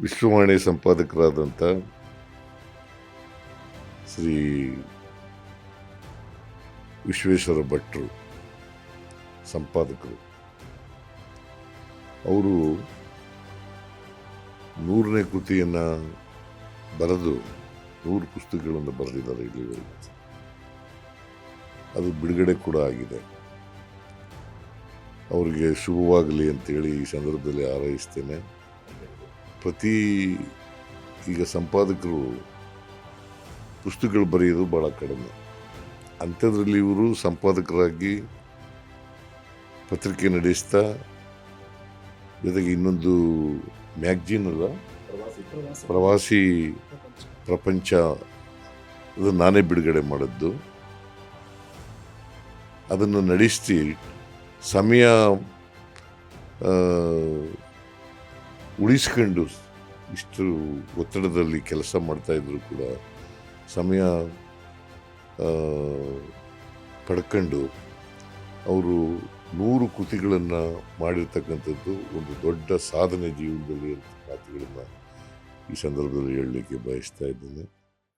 ವಿಶ್ವವಾಣಿ ಸಂಪಾದಕರಾದಂಥ ಶ್ರೀ ವಿಶ್ವೇಶ್ವರ ಭಟ್ರು ಸಂಪಾದಕರು. ಅವರು ನೂರನೇ ಕೃತಿಯನ್ನು ಬರೆದು ನೂರು ಪುಸ್ತಕಗಳನ್ನು ಬರೆದಿದ್ದಾರೆ ಇಲ್ಲಿವರೆಗೆ. ಅದು ಬಿಡುಗಡೆ ಕೂಡ ಆಗಿದೆ. ಅವರಿಗೆ ಶುಭವಾಗಲಿ ಅಂತೇಳಿ ಈ ಸಂದರ್ಭದಲ್ಲಿ ಹಾರೈಸ್ತೇನೆ. ಪ್ರತಿ ಈಗ ಸಂಪಾದಕರು ಪುಸ್ತಕಗಳು ಬರೆಯೋದು ಭಾಳ ಕಡಿಮೆ. ಅಂಥದ್ರಲ್ಲಿ ಇವರು ಸಂಪಾದಕರಾಗಿ ಪತ್ರಿಕೆ ನಡೆಸ್ತಾ, ಜೊತೆಗೆ ಇನ್ನೊಂದು ಮ್ಯಾಗ್ಜಿನ್ ಅಲ್ಲ? ಪ್ರವಾಸಿ ಪ್ರಪಂಚ. ಅದು ನಾನೇ ಬಿಡುಗಡೆ ಮಾಡಿದ್ದು. ಅದನ್ನು ನಡೆಸಿ ಸಮಯ ಉಳಿಸ್ಕೊಂಡು ಇಷ್ಟು ಒತ್ತಡದಲ್ಲಿ ಕೆಲಸ ಮಾಡ್ತಾಯಿದ್ರು ಕೂಡ ಸಮಯ ಪಡ್ಕೊಂಡು ಅವರು ನೂರು ಕೃತಿಗಳನ್ನು ಮಾಡಿರ್ತಕ್ಕಂಥದ್ದು ಒಂದು ದೊಡ್ಡ ಸಾಧನೆ ಜೀವನದಲ್ಲಿ ಮಾತುಗಳನ್ನು ಈ ಸಂದರ್ಭದಲ್ಲಿ ಹೇಳಲಿಕ್ಕೆ ಬಯಸ್ತಾ ಇದ್ದೇನೆ.